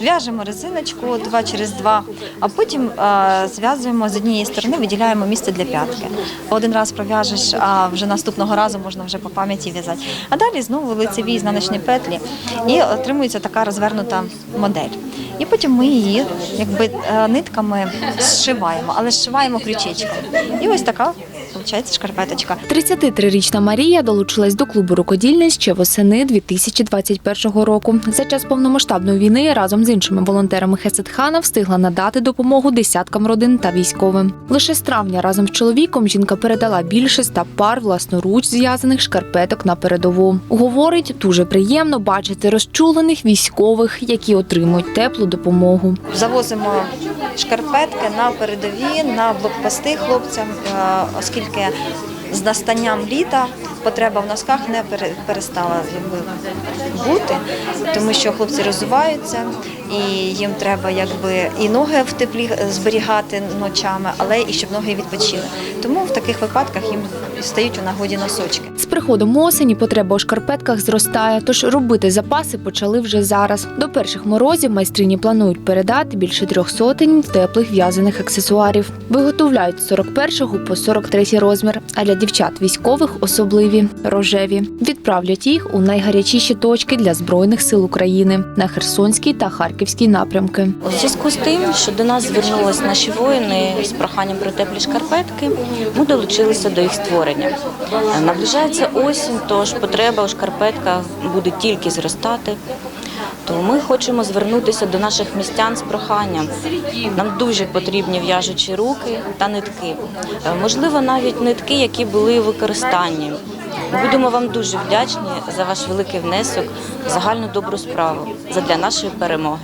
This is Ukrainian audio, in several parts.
В'яжемо резиночку два через два, а потім зв'язуємо з однієї сторони, виділяємо місце для п'ятки. Один раз пров'яжеш, а вже наступного разу можна вже по пам'яті в'язати. А далі знову лицеві знаночні петлі, і отримується така розвернута модель. І потім ми її якби е, нитками зшиваємо, але зшиваємо крючечком. І ось така виходить шкарпеточка. 33-річна Марія долучилась до клубу рукодільниць ще восени 2021 року. За час повномасштабної війни разом з іншими волонтерами Хесетхана встигла надати допомогу десяткам родин та військовим. Лише з травня разом з чоловіком жінка передала більше ста пар власноруч зв'язаних шкарпеток на передову. Говорить, дуже приємно бачити розчулених військових, які отримують теплу допомогу. Завозимо шкарпетки на передові, на блокпости хлопцям, е, оскільки з настанням літа потреба в носках не перестала бути, тому що хлопці розвиваються і їм треба якби і ноги в теплі зберігати ночами, але і щоб ноги відпочили. Тому в таких випадках їм стають у нагоді носочки. З приходом осені потреба у шкарпетках зростає, тож робити запаси почали вже зараз. До перших морозів майстрині планують передати більше трьох сотень теплих в'язаних аксесуарів. Виготовляють з 41 по 43 розмір, а для дівчат військових особливі рожеві. Відправлять їх у найгарячіші точки для збройних сил України на Херсонський та Харківський напрямки. У зв'язку з тим, що до нас звернулись наші воїни з проханням про теплі шкарпетки, ми долучилися до їх створення. Наближається осінь, тож потреба у шкарпетках буде тільки зростати. То ми хочемо звернутися до наших містян з проханням. Нам дуже потрібні в'яжучі руки та нитки. Можливо, навіть нитки, які були у використанні. Будемо вам дуже вдячні за ваш великий внесок в загальну добру справу задля нашої перемоги.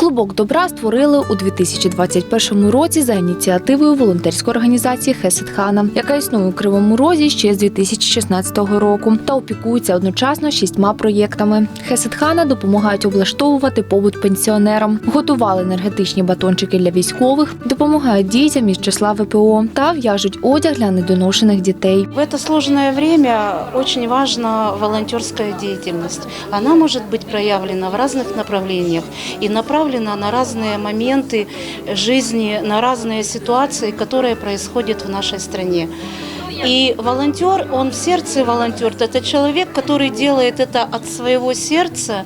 Клубок добра створили у 2021 році за ініціативою волонтерської організації Хесетхана, яка існує у Кривому Розі ще з 2016 року та опікується одночасно шістьма проєктами. Хесетхана допомагають облаштовувати побут пенсіонерам, готували енергетичні батончики для військових, допомагають дітям із числа ВПО та в'яжуть одяг для недоношених дітей. В это сложное время очень важна волонтерская деятельность. Она может быть проявлена в разных направлениях и направлена на разные моменты жизни, на разные ситуации, которые происходят в нашей стране. И волонтер, он в сердце волонтер, это человек, который делает это от своего сердца,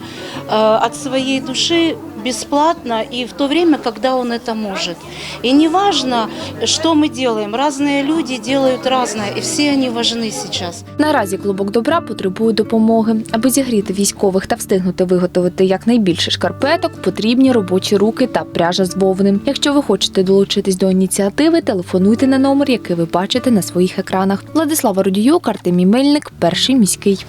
э, от своей души бесплатно и в то время, когда он это может. И неважно, что мы делаем, разные люди делают разное, и все они важны сейчас. Наразі клубок добра потребує допомоги. Аби зігріти військових та встигнути виготовити якнайбільше шкарпеток, потрібні робочі руки та пряжа з вовни. Якщо ви хочете долучитись до ініціативи, телефонуйте на номер, який ви бачите на своїх екранах. Владислава Рудіюк, Артемій Мельник, перший міський.